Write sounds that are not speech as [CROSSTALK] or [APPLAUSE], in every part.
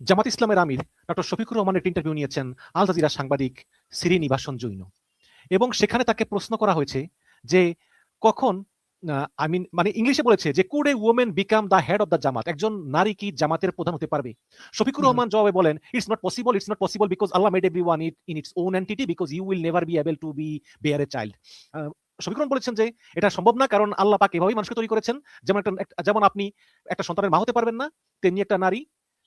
জামাত ইসলামের আমির ডক্টর শফিকুর রহমানের একটা ইন্টারভিউ নিয়েছেন আল জাজিরা সাংবাদিক সিরি নিবাসন জৈন এবং সেখানে তাকে প্রশ্ন করা হয়েছে যে কখন আই মিন মানে ইংলিশে বলেছে যে could a women become the head of the Jamaat? একজন নারী কি জামাতের প্রধান হতে পারবে? শফিকুর রহমান জবাবে বলেন it's not possible it's not possible because Allah made every one it in its own entity because you will never be able to be bear a child Shafiqur Rahman বলেছেন যে এটা সম্ভব না কারণ আল্লাহ পাক এভাবেই মানুষকে তৈরি করেছেন। যেমন একটা- যেমন আপনি একটা সন্তানের মা হতে পারবেন না তেমনি একটা নারী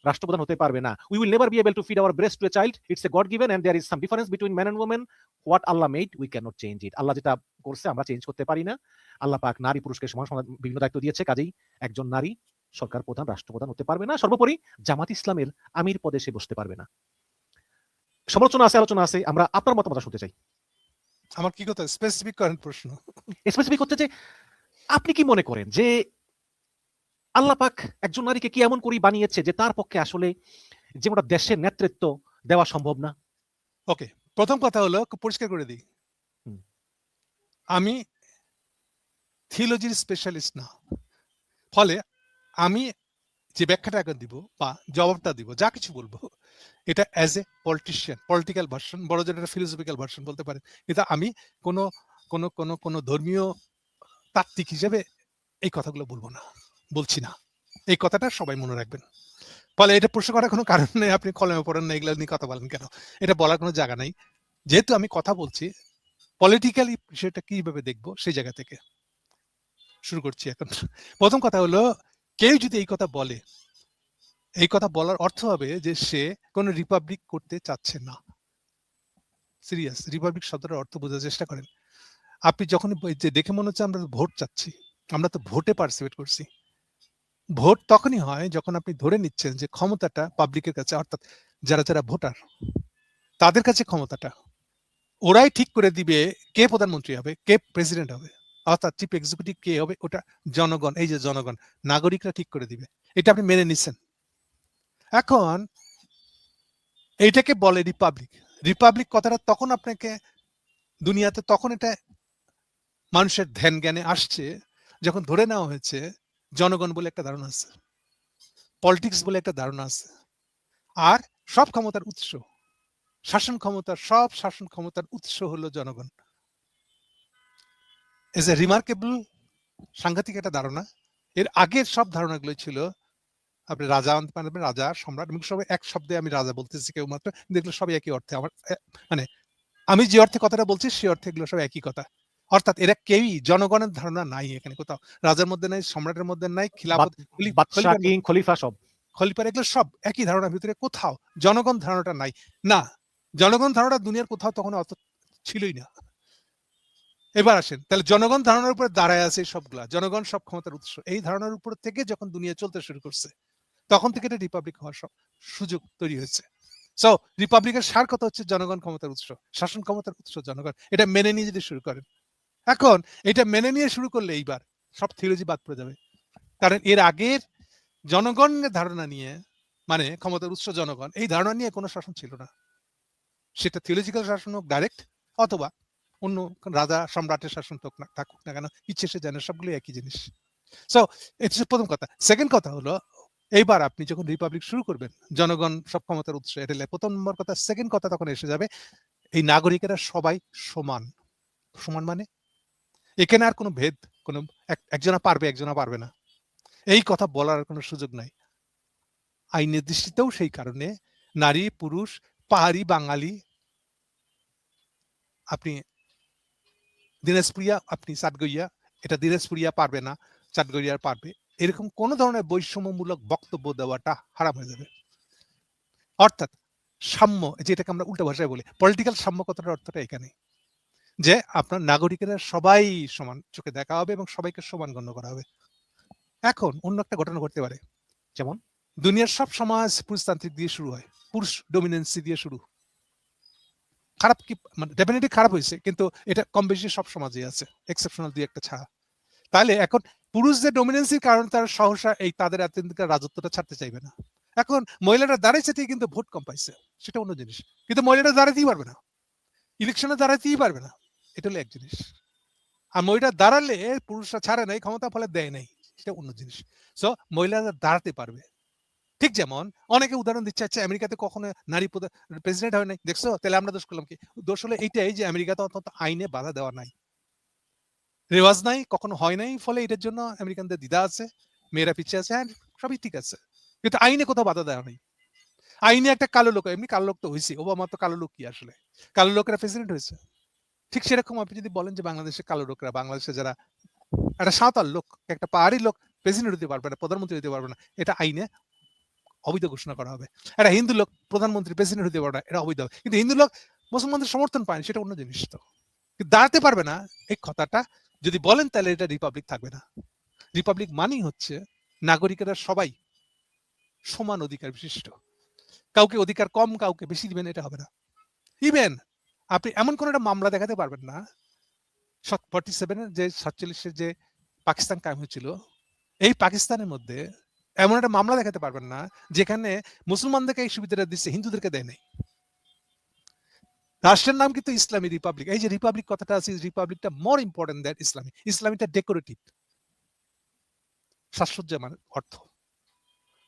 রাষ্ট্রপ্রধান হতে পারবে না। We will never be able to feed our breast to a child it's a god given and there is some difference between man and women what Allah made we can not change it Allah যেটা করছে আমরা change করতে পারি না। আল্লাহ পাক নারী পুরুষকে সমান সমান বিভিন্ন দায়িত্ব দিয়েছে কাজেই একজন নারী সরকার প্রধান রাষ্ট্রপ্রধান হতে পারবে না। সর্বোপরি জামাত ইসলামের আমির পদে সে বসতে পারবে না। সমালোচনা আছে আলোচনা আছে আমরা আপনার মতামত শুনতে চাই। আমার কি কথা? স্পেসিফিক করেন প্রশ্ন। স্পেসিফিক হচ্ছে যে আপনি কি মনে করেন যে আল্লাহ পাক একজন নারীকে কি এমন করেই বানিয়েছে যে তার পক্ষে আসলে যে গোটা দেশের নেতৃত্ব দেওয়া সম্ভব না? ওকে প্রথম কথা হলো পরিষ্কার করে দিই। আমি থিওলজির স্পেশালিস্ট না। ফলে আমি যে ব্যাখ্যাটা এখন দিব বা জবাবটা দিব যা কিছু বলব এটা as a politician political version বড় একটা ফিলোসফিক্যাল ভার্সন বলতে পারেন। এটা আমি কোনো কোনো কোনো কোনো ধর্মীয় তাত্ত্বিক হিসেবে এই কথাগুলো বলব না। বলছি না। এই কথাটা সবাই মনে রাখবেন। ফলে এটা প্রশ্ন করার কোনো কারণ নেই, আপনি কলমে পড়েন না, এগুলো নিয়ে কথা বলেন কেন? এটা বলার কোনো জায়গা নাই। যেহেতু আমি কথা বলছি পলিটিক্যালি বিষয়টা কীভাবে দেখব সেই জায়গা থেকে শুরু করছি এখন। প্রথম কথা হলো, কেউ যদি এই কথা বলে, এই কথা বলার অর্থ হবে যে সে কোনো রিপাবলিক করতে চাচ্ছে না। সিরিয়াস রিপাবলিক শব্দটার অর্থ বোঝার চেষ্টা করেন। আপনি যখন দেখে মনে হচ্ছে আমরা ভোট চাচ্ছি, আমরা তো ভোটে পার্টিসিপেট করছি। ভোট তখনই হয় যখন আপনি ধরে নিচ্ছেন যে ক্ষমতাটা পাবলিকের কাছে, অর্থাৎ যারা যারা ভোটার, তাদের কাছে ক্ষমতাটা। ওরাই ঠিক করে দিবে কে প্রধানমন্ত্রী হবে, কে প্রেসিডেন্ট হবে, অর্থাৎ চিফ এক্সিকিউটিভ কে হবে, ওটা জনগণ, এই যে জনগণ, নাগরিকরা ঠিক করে দিবে। এটা আপনি মেনে নিচ্ছেন। এখন এইটাকে বলে রিপাবলিক রিপাবলিক কথাটা তখন আপনাকে দুনিয়াতে তখন এটা মানুষের ধ্যান জ্ঞানে আসছে, যখন ধরে নেওয়া হয়েছে জনগণ বলে একটা ধারণা আছে পলিটিক্স বলে একটা ধারণা আছে, আর সব ক্ষমতার উৎস, শাসন ক্ষমতার, সব শাসন ক্ষমতার উৎস হলো জনগণ। এজ এ রিমার্কেবল সাংঘাতিক একটা ধারণা, এর আগের সব ধারণাগুলো ছিল, আপনি রাজা আনতে পারবেন, রাজা, সম্রাট এবং সবাই এক শব্দে আমি রাজা বলতেছি কেউ মাত্র, দেখল সবই একই অর্থে, আমার মানে আমি যে অর্থে কথাটা বলছি, সে অর্থে এগুলো সব একই কথা। অর্থাৎ এরা কেউই জনগণের ধারণা নাই এখানে কোথাও রাজার মধ্যে নাই সম্রাটের মধ্যে নাই খিলাফত খলিফা সব। খলিফার এগুলো সব একই ধারণার ভিতরে কোথাও জনগণ ধারণাটা নাই। না জনগণ ধারণা দুনিয়ার কোথাও তখন অত ছিলই না। এবার আসেন তাহলে জনগণ ধারণার উপরে দাঁড়ায় আছে সবগুলা। জনগণ সব ক্ষমতার উৎস। এই ধারণার উপর থেকে যখন দুনিয়া চলতে শুরু করছে তখন থেকে এটা রিপাবলিক হওয়ার সব সুযোগ তৈরি হয়েছে। সো রিপাবলিকের সার কথা হচ্ছে জনগণ ক্ষমতার উৎস শাসন ক্ষমতার উৎস জনগণ। এটা মেনে নিয়ে যদি শুরু করেন এখন এটা মেনে নিয়ে শুরু করলে এইবার সব থিওলজি বাদ পড়ে যাবে। কারণ এর আগের জনগণের ধারণা নিয়ে মানে ক্ষমতার উৎস জনগণ, এই ধারণা নিয়ে কোনো শাসন ছিল না। সেটা থিওলজিক্যাল শাসন হোক ডাইরেক্ট অথবা অন্য রাজা সম্রাটের শাসন থাকুক না কেন, ইচ্ছে সে জানে সবগুলো একই জিনিস। সো এটা প্রথম কথা। সেকেন্ড কথা হলো, এইবার আপনি যখন রিপাবলিক শুরু করবেন, জনগণ সব ক্ষমতার উৎস, এটা প্রথম নম্বর কথা সেকেন্ড কথা তখন এসে যাবে, এই নাগরিকেরা সবাই সমান। সমান মানে? এখানে আর কোনো ভেদ, কোনো একজনা পারবে একজনা পারবে না। এই কথা বলার কোনো সুযোগ নাই। আইনের দৃষ্টিতেও সেই কারণে নারী, পুরুষ, পাহাড়ি, বাঙালি, আপনি দিনাজপুরিয়া, আপনি চাটগইয়া এটা দিনাজপুরিয়া পারবে না চাটগইয়ার পারবে, এরকম কোন ধরনের বৈষম্যমূলক বক্তব্য দেওয়াটা হারাম হয়ে যাবে। অর্থাৎ সাম্য, যেটাকে আমরা উল্টো ভাষায় বলি পলিটিক্যাল সাম্য কথাটার অর্থটা এখানে? যে আপনার নাগরিকেরা সবাই সমান চোখে দেখা হবে এবং সবাইকে সমান গণ্য করা হবে। এখন অন্য একটা ঘটনা ঘটতে পারে। যেমন, দুনিয়ার সব সমাজ পুরুষতান্ত্রিক দিয়ে শুরু হয়। পুরুষ ডমিনেন্সি দিয়ে শুরু। খারাপ কি মানে ডেফিনেটলি খারাপ হয়েছে, কিন্তু এটা কম বেশি সব সমাজে আছে। এক্সেপশনাল দুই একটা ছাড়া। তাহলে এখন পুরুষদের ডমিনেন্সির কারণে তারা সহসা এই তাদের এতদিনকার রাজত্বটা ছাড়তে চাইবে না। এখন মহিলারা দাঁড়াইছে ঠিক কিন্তু ভোট কম পাইছে। সেটা অন্য জিনিস। কিন্তু মহিলারা দাঁড়াতেই পারবে না। ইলেকশনে দাঁড়াতেই পারবে না। এটা হলো এক জিনিস। আর মহিলা দাঁড়ালে পুরুষরা ছাড়ে নাই, ক্ষমতা ফলে দেয় নাই, সেটা অন্য জিনিস। সো মহিলারা দাঁড়াতে পারবে। ঠিক যেমন, অনেকে উদাহরণ দিচ্ছে আচ্ছা আমেরিকাতে কখনো নারী প্রেসিডেন্ট হয় নাই? দেখছ? তাহলে আমরা দোষ করলাম কি? দোষ হলো এইটাই যে আমেরিকাতে অন্তত আইনে বাধা দেওয়া নাই। রেওয়াজ নাই, কখনো হয় নাই, ফলে এটার জন্য আমেরিকানদের দ্বিধা আছে, মেয়েরা পিছিয়ে আছে হ্যাঁ সবই ঠিক আছে। কিন্তু আইনে কোথাও বাধা দেওয়া নাই। আইনে একটা কালো লোক, এমনি কালো লোক তো হয়েছে ওবামা তো কালো লোক কি আসলে? কালো লোকেরা প্রেসিডেন্ট হয়েছে। ঠিক সেরকম আপনি যদি বলেন যে বাংলাদেশে কালো লোকরা বাংলাদেশে যারা একটা সাঁওতাল লোক, একটা পাহাড়ি লোক, প্রেসিডেন্ট হতে পারবে না, প্রধানমন্ত্রী হতে পারবে না, এটা আইনে অবৈধ ঘোষণা করা হবে। একটা হিন্দু লোক, প্রধানমন্ত্রী, প্রেসিডেন্ট হতে পারবে না, এটা অবৈধ হবে। কিন্তু হিন্দু লোক মুসলমানদের সমর্থন পায়নি সেটা অন্য জিনিস তো। দাঁড়াতে পারবে না এই কথাটা, যদি বলেন তাহলে এটা রিপাবলিক থাকবে না। রিপাবলিক মানেই হচ্ছে নাগরিকেরা সবাই সমান অধিকার বিশিষ্ট। কাউকে অধিকার কম, কাউকে বেশি দিবেন, এটা হবে না। ইভেন আপনি এমন কোন একটা মামলা দেখাতে পারবেন না। ফর্টি সেভেনের যে সাতচল্লিশের যে পাকিস্তান কায়েম হয়েছিল, এই পাকিস্তানের মধ্যে এমন একটা মামলা দেখাতে পারবেন না, যেখানে মুসলমানদেরকে এই সুবিধাটা দিচ্ছে, হিন্দুদেরকে দেয় নাই। রাষ্ট্রের নাম কিন্তু ইসলামী রিপাবলিক। এই যে রিপাবলিক কথাটা আছে রিপাবলিকটা more important that Islami. ইসলামীটা decorative সাজসজ্জামান অর্থ।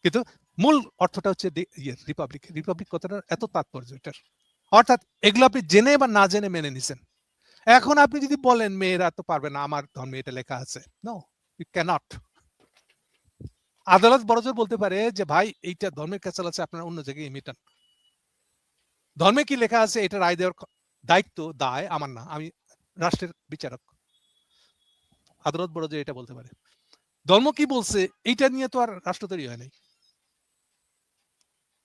কিন্তু মূল অর্থটা হচ্ছে ইয়ে রিপাবলিক। রিপাবলিক কথাটা এত তাৎপর্য এটার। অর্থাৎ এগুলো আপনি জেনে বা না জেনে মেনে নিছেন। এখন আপনি যদি বলেন, মেয়েরা তো পারবে না, আমার ধর্মে এটা লেখা আছে। নো ইউ ক্যানট আদালত বড়জোর বলতে পারে যে, ভাই, এইটা ধর্মের কাছে আছে, আপনারা অন্য জায়গায় মিটান ধর্মে কি লেখা আছে, এটা রায় দেওয়ার দায়িত্ব, দায় আমার না, আমি রাষ্ট্রের বিচারক। আদালত বড়জোর এটা বলতে পারে। ধর্ম কি বলছে, এইটা নিয়ে তো আর রাষ্ট্র তৈরি হয় নাই।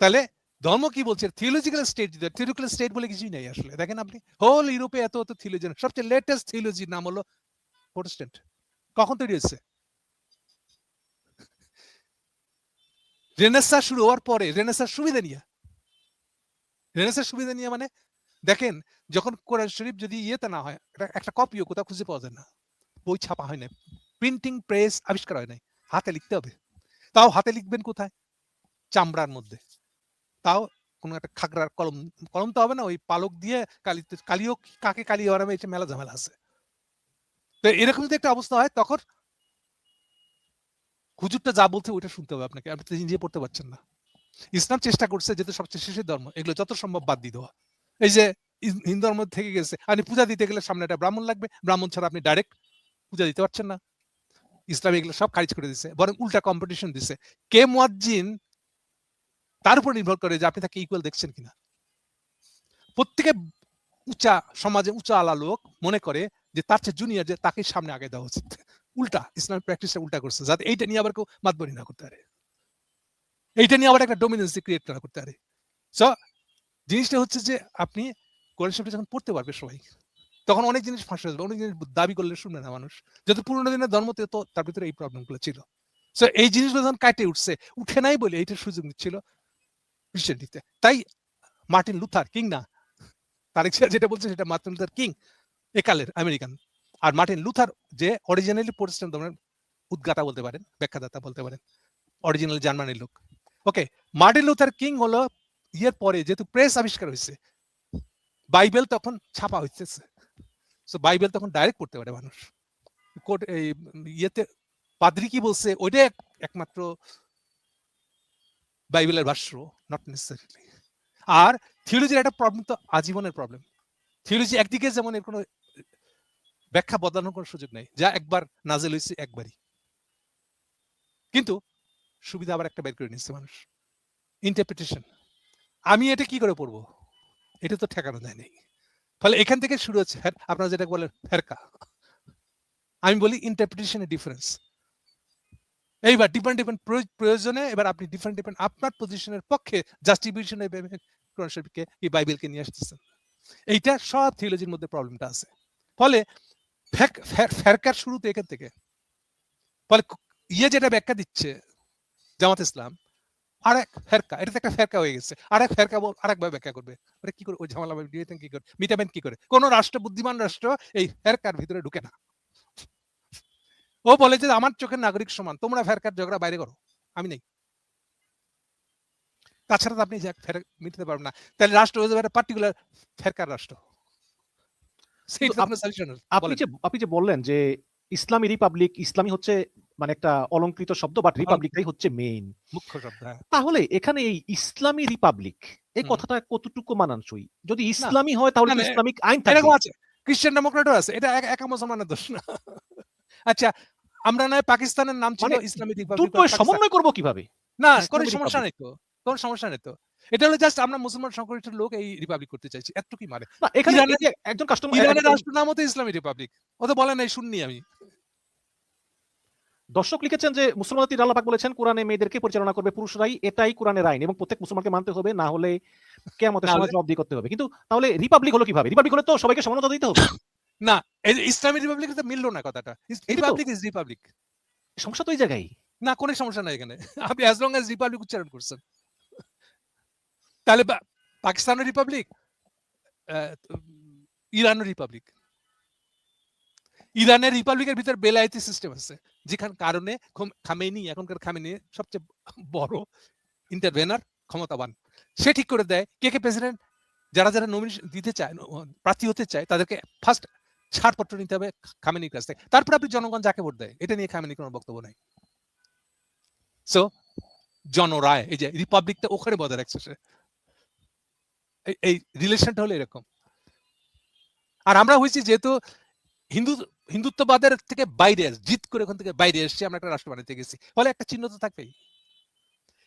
তাহলে ধর্ম কি বলছে? থিওলজিক্যাল স্টেট থিওলজিক্যাল স্টেট বলে কিছুই নেই আসলে। দেখেন আপনি হোল ইউরোপে এত এত থিওলজি সবচেয়ে লেটেস্ট থিওলজির নাম হলো প্রোটেস্ট্যান্ট কখন তৈরি হয়েছে? রেনেসা শুরু হওয়ার পরে রেনেসার সুবিধা নিয়ে। রেনেসার সুবিধা নিয়ে মানে দেখেন, যখন কোরআন শরীফ যদি ইয়েতে না হয়, একটা কপিও কোথাও খুঁজে পাওয়া যায় না। বই ছাপা হয় না প্রিন্টিং প্রেস আবিষ্কার হয় নাই। হাতে লিখতে হবে। তাও হাতে লিখবেন কোথায়? চামড়ার মধ্যে। তাও কোনো একটা খাগড়ার কলম কলম তো হবে না, ওই পালক দিয়ে কালি, কালিও কাকে কালি হওয়ার এটা মেলা ঝামেলা আছে। তো এরকম যদি একটা অবস্থা হয়, তখন হুজুরটা যা বলছে ওইটা শুনতে হবে আপনাকে। আপনি তো নিজে পড়তে পারছেন না। ইসলাম চেষ্টা করছে যেহেতু সবচেয়ে শেষের ধর্ম, এগুলো যত সম্ভব বাদ দিয়ে দেওয়া। এই যে হিন্দু ধর্ম থেকে গেছে, আপনি পূজা দিতে গেলে সামনে একটা ব্রাহ্মণ লাগবে, ব্রাহ্মণ ছাড়া আপনি ডাইরেক্ট পূজা দিতে পারছেন না। ইসলাম এগুলো সব খারিজ করে দিছে, বরং উল্টা কম্পিটিশন দিছে। কে মুয়াজ্জিন তার উপর নির্ভর করে যে আপনি তাকে ইকুয়াল দেখছেন কিনা। প্রত্যেকে উঁচা, সমাজে উঁচা আলা লোক মনে করে যে তার চেয়ে জুনিয়র যে তাকে সামনে আগে দেওয়া উচিত। উল্টা ইসলাম প্র্যাকটিসটা উল্টা করছে। যাতে এইটা নিয়ে আবার কেউ মাতবরি না করতে পারে। এইটা নিয়ে আবার একটা ডোমিনেন্সি ক্রিয়েট না করতে পারে। সো জিনিসটা হচ্ছে যে আপনি কোরআন যখন পড়তে পারবে সবাই, তখন অনেক জিনিস ফাঁস যাবে, অনেক জিনিস দাবি করলে শুনবে না মানুষ। যত পুরোনো দিনের ধর্মতে তো তার ভিতরে এই প্রবলেমগুলো ছিল। সো এই জিনিসগুলো যখন কাটে উঠছে, উঠে নাই বলে এইটার সুযোগ নিচ্ছিল ক্রিশ্চিয়ানিতে তাই মার্টিন লুথার কিং না? তারেক সিয়া যেটা বলছে সেটা মার্টিন লুথার কিং, একালের আমেরিকান। আর মার্টিন লুথার যে অরিজিনালি প্রোটেস্ট্যান্ট ধর্মের উদ্গাতা বলতে পারেন, ব্যাখ্যাদাতা বলতে পারেন অরিজিনাল জার্মানির লোক। ওকে মার্টিন লুথার কিং হলো ইয়ের পরে যেহেতু প্রেস আবিষ্কার হয়েছে, বাইবেল তখন ছাপা হচ্ছে সো বাইবেল তখন ডাইরেক্ট পড়তে পারে মানুষ। কোর্ট ইয়েতে পাদ্রি কি বলছে? ওইটা এক- একমাত্র বাইবেলের ভাষ্য নট নেসেসারিলি আর থিওলজির একটা প্রবলেম তো আজীবনের প্রবলেম থিওলজি একদিকে যেমন এর কোনো ব্যাখ্যা বদলানোর কোনো সুযোগ নেই, যা একবার নাজেল হয়েছে একবারই। কিন্তু সুবিধা আবার একটা বের করে নিচ্ছে মানুষ। ইন্টারপ্রিটেশন আমি এটা কি করে পড়ব? এটা তো ঠেকানো যায় নাই। ফলে এখান থেকে শুরু হচ্ছে, আপনারা যেটা বলেন ফেরকা। আমি বলি ইন্টারপ্রিটেশনের ডিফারেন্স এইবার ডিফারেন্ট ডিফারেন্ট প্রয়োজনে এবার আপনি ডিফারেন্ট ডিফারেন্ট আপনার পজিশনের পক্ষে জাস্টিফিকেশনে কোরআন শরীফকে এই বাইবেলকে নিয়ে আসতেছেন। এইটা সব থিওলজির মধ্যে প্রবলেমটা আছে। ফলে ফেরকার শুরুতে এখান থেকে। ফলে ইয়ে যেটা ব্যাখ্যা দিচ্ছে জামাত ইসলাম আর এক ফেরকা এটা একটা ফেরকা হয়ে গেছে। আরেক ফেরকা বল আরেকভাবে ব্যাখ্যা করবে। ওটা কি করে, ওই ঝামেলা কি করে? মিটাবেন কি করে? কোন রাষ্ট্র, বুদ্ধিমান রাষ্ট্র এই ফেরকার ভিতরে ঢুকে না। ও বলে যে আমার চোখের নাগরিক সমান। তোমরা ফেরকার ঝগড়া বাইরে করো? আমি নেই। তাছাড়া তো আপনি যে ফের মিটাতে পারবেন না। তাহলে রাষ্ট্র হয়ে যাবে পার্টিকুলার ফেরকার রাষ্ট্র? আপনি যে আপনি যে বললেন যে ইসলামী রিপাবলিক ইসলামী হচ্ছে মানে একটা অলংকৃত শব্দ বাট রিপাবলিকটাই হচ্ছে মেইন মুখ্য শব্দ হ্যাঁ। তাহলে এখানে এই ইসলামী রিপাবলিক এই কথাটা কতটুকু মানানসই? যদি ইসলামী হয় তাহলে না, তো না, ইসলামিক আইন এরকম আছে। খ্রিস্টান ডেমোক্রেটও আছে। এটা একা মুসলমানের দোষ না। আচ্ছা আমরা নয় পাকিস্তানের নাম ছিল ইসলামিক রিপাবলিক দুটো সমন্বয় করব কীভাবে? না কোনো সমস্যা নেই তো কোনো সমস্যা নেই তো। এটা হলো জাস্ট আমরা মুসলমান সংগঠিত লোক এই রিপাবলিক করতে চাইছি এতটুকুই মানে। এখানে একজন কাস্টমার ইরানের রাষ্ট্র নাম হতো ইসলামিক রিপাবলিক ও তো বলে নাই শুননি আমি। দর্শক লিখেছেন যে মুসলমান তীর আল্লাহ পাক বলেছেন কোরআনে মেয়েদেরকে পরিচালনা করবে পুরুষরাই এটাই কোরআনের আইন এবং প্রত্যেক মুসলমানকে মানতে হবে না হলে কেয়ামতের না সময় জবাবদি করতে হবে। কিন্তু তাহলে রিপাবলিক হলো কীভাবে? রিপাবলিক হলে তো সবাইকে সমানতা দিতে হবে। না ইসলামিক রিপাবলিক মিললো না কথাটা। Republic is republic. সমস্যা তো এই জায়গায়। না কোনো সমস্যা নাই এখানে। [LAUGHS] আপনি অ্যাজ লং অ্যাজ রিপাবলিক উচ্চারণ করছেন। তাহলে পাকিস্তানের রিপাবলিক ইরানের রিপাবলিক। ইরানের রিপাবলিকের ভিতর বেলায়েতি সিস্টেম আছে যেখান কারণে খামেনি এখনকার খামেনি সবচেয়ে বড় ইন্টারভেনার ক্ষমতাবান। সে ঠিক করে দেয় কে কে প্রেসিডেন্ট যারা যারা নমিনেশন দিতে চায় প্রার্থী হতে চায় তাদেরকে ফার্স্ট ছাড়পত্র নিতে হবে খামেনির কাছ থেকে। তারপর আপনি জনগণ যাকে ভোট দেয়, এটা নিয়ে খামেনি কোনো বক্তব্য নাই। সো জনরায়, এই যে রিপাবলিকটা ওখানে বজায় রাখছে সে। এই- রিলেশনটা হলো এরকম। আর আমরা হয়েছি যেহেতু হিন্দু, হিন্দুত্ববাদের থেকে বাইরে, জিত করে ওখান থেকে বাইরে এসেছি, আমরা একটা রাষ্ট্র বানাতে গেছি। ফলে একটা চিহ্ন তো থাকবেই।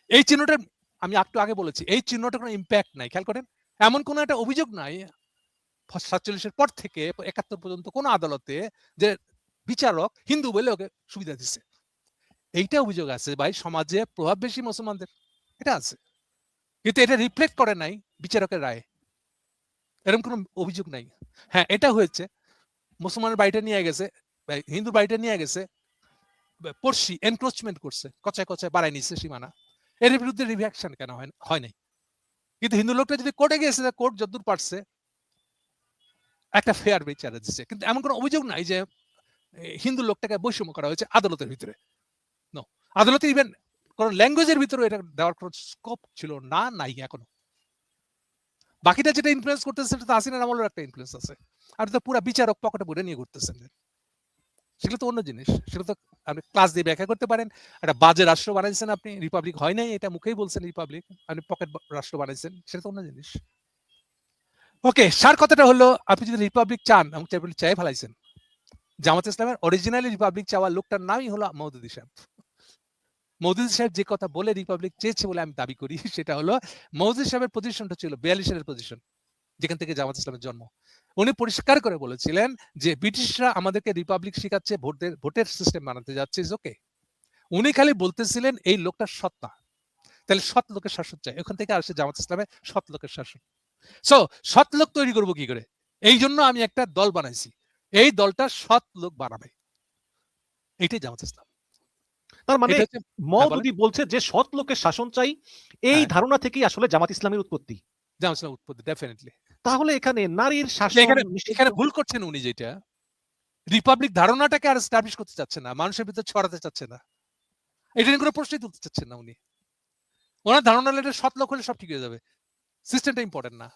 এই চিহ্নটার, আমি একটু আগে বলেছি, এই চিহ্নটার কোনো ইম্প্যাক্ট নাই। খেয়াল করেন, এমন কোনো একটা অভিযোগ নাই সাতচল্লিশের পর থেকে একাত্তর পর্যন্ত কোন আদালতে যে বিচারক হিন্দু বলে ওকে সুবিধা দিচ্ছে এইটা অভিযোগ আছে ভাই, সমাজে প্রভাব বেশি মুসলমানদের। এটা আছে। কিন্তু এটা রিফ্লেক্ট করে নাই বিচারকের রায়। এরকম কোনো অভিযোগ নাই। হ্যাঁ এটা হয়েছে। মুসলমানের বাড়িটা নিয়ে গেছে হিন্দু বাড়িটা নিয়ে গেছে পড়শি এনক্রোচমেন্ট করছে, কচায় কচায় বাড়াই নিচ্ছে সীমানা। এর বিরুদ্ধে রিভ্যাকশন কেন হয় হয় নাই? কিন্তু হিন্দু লোকটা যদি কোর্টে গিয়েছে কোর্ট যতদূর পারছে একটা ফেয়ার বিচার দিচ্ছে কিন্তু এমন কোনো অভিযোগ নাই যে হিন্দু লোকটাকে বৈষম্য করা হয়েছে আদালতের ভিতরে। আদালতে ইভেন কোন ল্যাঙ্গুয়েজের ভিতরে এটা দেওয়ার কোনো স্কোপ ছিল না, নাই এখনও। বাকিটা যেটা ইনফ্লুয়েন্স করতেছে সেটা তো হাসিনার আমলের একটা ইনফ্লুয়েন্স আছে। আর তো পুরো বিচারক পকেটে ভরে নিয়ে ঘুরতেছেন সেগুলো তো অন্য জিনিস। সেগুলো তো আপনি ক্লাস দিয়ে ব্যাখ্যা করতে পারেন। একটা বাজে রাষ্ট্র বানাইছেন আপনি রিপাবলিক হয় নাই, এটা মুখেই বলছেন রিপাবলিক আপনি পকেট রাষ্ট্র বানাইছেন, সেটা তো অন্য জিনিস। ওকে সার কথাটা হলো, আপনি যদি রিপাবলিক চান, এবং রিপাবলিক চাই ফেলাইছেন, জামাত ইসলামের অরিজিনালি রিপাবলিক চাওয়া লোকটার নামই হলো মৌদুদি সাহেব। মৌদুদি সাহেব যে কথা বলে রিপাবলিক চেয়েছে বলে আমি দাবি করি, [LAUGHS] সেটা হলো মৌদুদি সাহেবের পজিশনটা ছিল বিয়াল্লিশ সালের পজিশন যেখান থেকে জামাত ইসলামের জন্ম। উনি পরিষ্কার করে বলেছিলেন যে ব্রিটিশরা আমাদেরকে রিপাবলিক শিখাচ্ছে ভোটের ভোটের সিস্টেম বানাতে যাচ্ছে ইজ ওকে উনি খালি বলতেছিলেন, এই লোকটা না। তাহলে সৎ লোকের শাসন চাই। ওখান থেকে আসে জামাত ইসলামের সৎ লোকের শাসন। সো সৎ লোক তৈরি করব কি করে? এই জন্য আমি একটা দল বানাইছি। এই দলটা সৎ লোক বানাবে। এইটাই জামাত ইসলাম। তার মানে মওদুদি বলছে যে সৎ লোকের শাসন চাই এই হ্যাঁ। ধারণা থেকেই আসলে জামাত ইসলামের উৎপত্তি। জামাত ইসলাম উৎপত্তি ডেফিনেটলি তাহলে এখানে নারীর শাসন এখানে ভুল করছেন উনি যেটা রিপাবলিক ধারণাটাকে আর স্টাবলিশ করতে চাচ্ছে না মানুষের ভিতর ছড়াতে চাচ্ছে না। এটা নিয়ে কোনো প্রশ্নই তুলতে চাচ্ছেন না উনি। ওনার ধারণা হলে সৎ লোক হলে সব ঠিক হয়ে যাবে। সিস্টেমটা ইম্পর্টেন্ট না।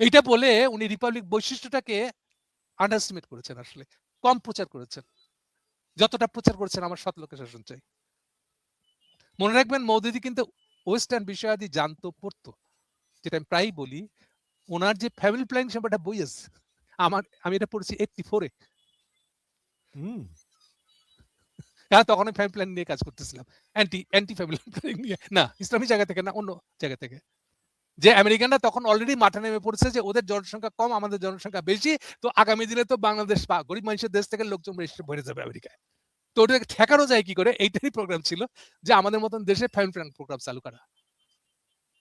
এইটা বলে উনি রিপাবলিক বৈশিষ্ট্যটাকে আন্ডারস্টিমেট করেছেন আসলে। কম প্রচার করেছেন। যতটা প্রচার করেছেন আমার সৎ লোকের শাসন চাই। মনে রাখবেন মৌদুদি কিন্তু ওয়েস্টার্ন বিষয়াদি জানতো পড়তো। যেটা আমি প্রায়ই বলি ওনার যে ফ্যামিলি প্ল্যানিং সম্পর্কে বই আছে আমার আমি এটা পড়েছি এইটটি ফোরে হ্যাঁ তখন আমি ফ্যামিলি প্ল্যানিং নিয়ে কাজ করতেছিলাম। অ্যান্টি অ্যান্টি ফ্যামিলি প্ল্যানিং নিয়ে। না ইসলামী জায়গা থেকে না অন্য জায়গা থেকে। যে আমেরিকানরা তখন অলরেডি মাঠে নেমে পড়েছে যে ওদের জনসংখ্যা কম, আমাদের জনসংখ্যা বেশি। তো আগামী দিনে তো বাংলাদেশ বা গরিব মানুষের দেশ থেকে লোকজন বেশি ভরে যাবে আমেরিকায়। তো ওটাকে ঠেকানো যায় কি করে? এইটারই প্রোগ্রাম ছিল যে আমাদের মতন দেশে ফ্যামিলি প্ল্যান প্রোগ্রাম চালু করা।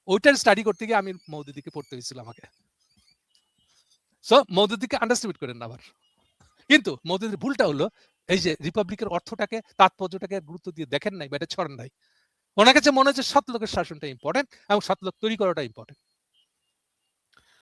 ওইটার স্টাডি করতে গিয়ে আমি মৌদুদিকে পড়তে হয়েছিল আমাকে। সো মৌদুদিকে আন্ডারস্টিমেট করেন আবার। কিন্তু মৌদুদির ভুলটা হলো, এই যে রিপাবলিকের অর্থটাকে, তাৎপর্যটাকে গুরুত্ব দিয়ে দেখেন নাই বা এটা ছড়ান নাই। ওনার কাছে মনে হচ্ছে সৎ লোকের শাসনটা ইম্পর্টেন্ট এবং সৎ লোক তৈরি করাটা ইম্পর্টেন্ট